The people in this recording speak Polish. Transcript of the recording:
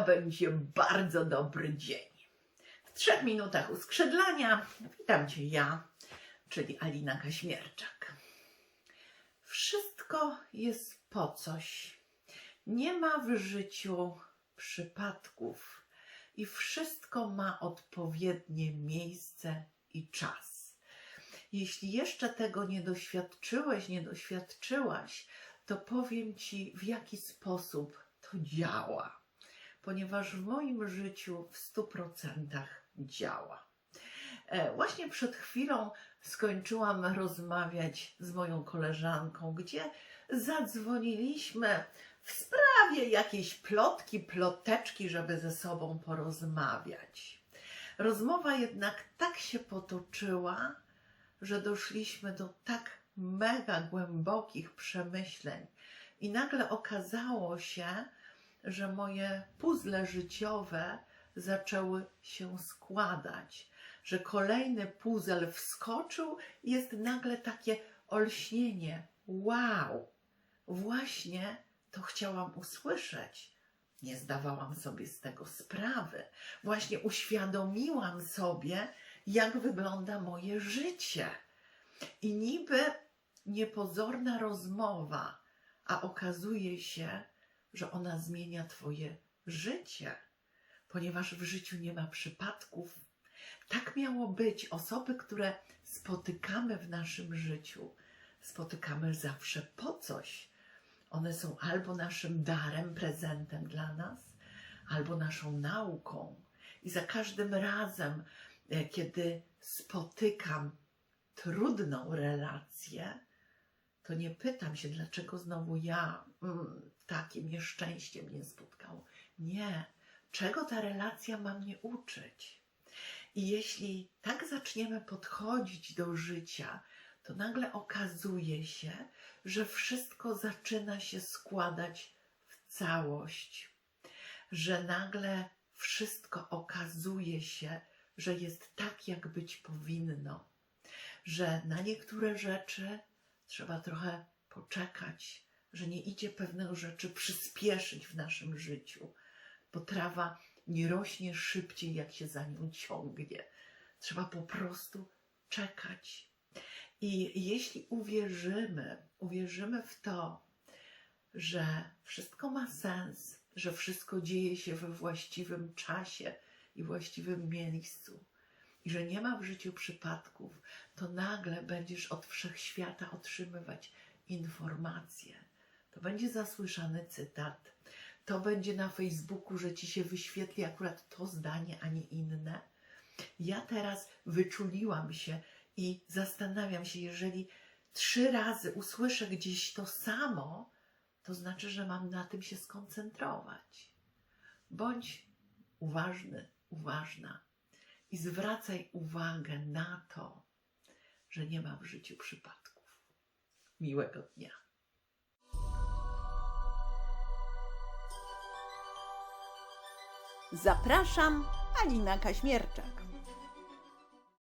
będzie bardzo dobry dzień. W trzech minutach uskrzydlania witam Cię ja, czyli Alina Kaśmierczak. Wszystko jest po coś. Nie ma w życiu przypadków i wszystko ma odpowiednie miejsce i czas. Jeśli jeszcze tego nie doświadczyłeś, nie doświadczyłaś, to powiem Ci, w jaki sposób to działa, ponieważ w moim życiu w stu procentach działa. E, Właśnie przed chwilą skończyłam rozmawiać z moją koleżanką, gdzie zadzwoniliśmy w sprawie jakiejś plotki, ploteczki, żeby ze sobą porozmawiać. Rozmowa jednak tak się potoczyła, że doszliśmy do tak mega głębokich przemyśleń, i nagle okazało się, że moje puzzle życiowe zaczęły się składać, że kolejny puzzle wskoczył i jest nagle takie olśnienie. Wow! Właśnie to chciałam usłyszeć. Nie zdawałam sobie z tego sprawy. Właśnie uświadomiłam sobie, jak wygląda moje życie. I niby niepozorna rozmowa, a okazuje się, że ona zmienia Twoje życie, ponieważ w życiu nie ma przypadków. Tak miało być. Osoby, które spotykamy w naszym życiu, spotykamy zawsze po coś. One są albo naszym darem, prezentem dla nas, albo naszą nauką. I za każdym razem, e, kiedy spotykam trudną relację, to nie pytam się, dlaczego znowu ja mm, takim nieszczęściem mnie spotkało. Nie. Czego ta relacja ma mnie uczyć? I jeśli tak zaczniemy podchodzić do życia, to nagle okazuje się, że wszystko zaczyna się składać w całość, że nagle wszystko okazuje się, że jest tak, jak być powinno, że na niektóre rzeczy trzeba trochę poczekać, że nie idzie pewnych rzeczy przyspieszyć w naszym życiu, bo trawa nie rośnie szybciej, jak się za nią ciągnie. Trzeba po prostu czekać. I jeśli uwierzymy, uwierzymy w to, że wszystko ma sens, że wszystko dzieje się we właściwym czasie i właściwym miejscu, i że nie ma w życiu przypadków, to nagle będziesz od wszechświata otrzymywać informacje. To będzie zasłyszany cytat, to będzie na Facebooku, że ci się wyświetli akurat to zdanie, a nie inne. Ja teraz wyczuliłam się i zastanawiam się, jeżeli trzy razy usłyszę gdzieś to samo, to znaczy, że mam na tym się skoncentrować. Bądź uważny, uważna i zwracaj uwagę na to, że nie ma w życiu przypadków. Miłego dnia. Zapraszam, Alina Kaśmierczak.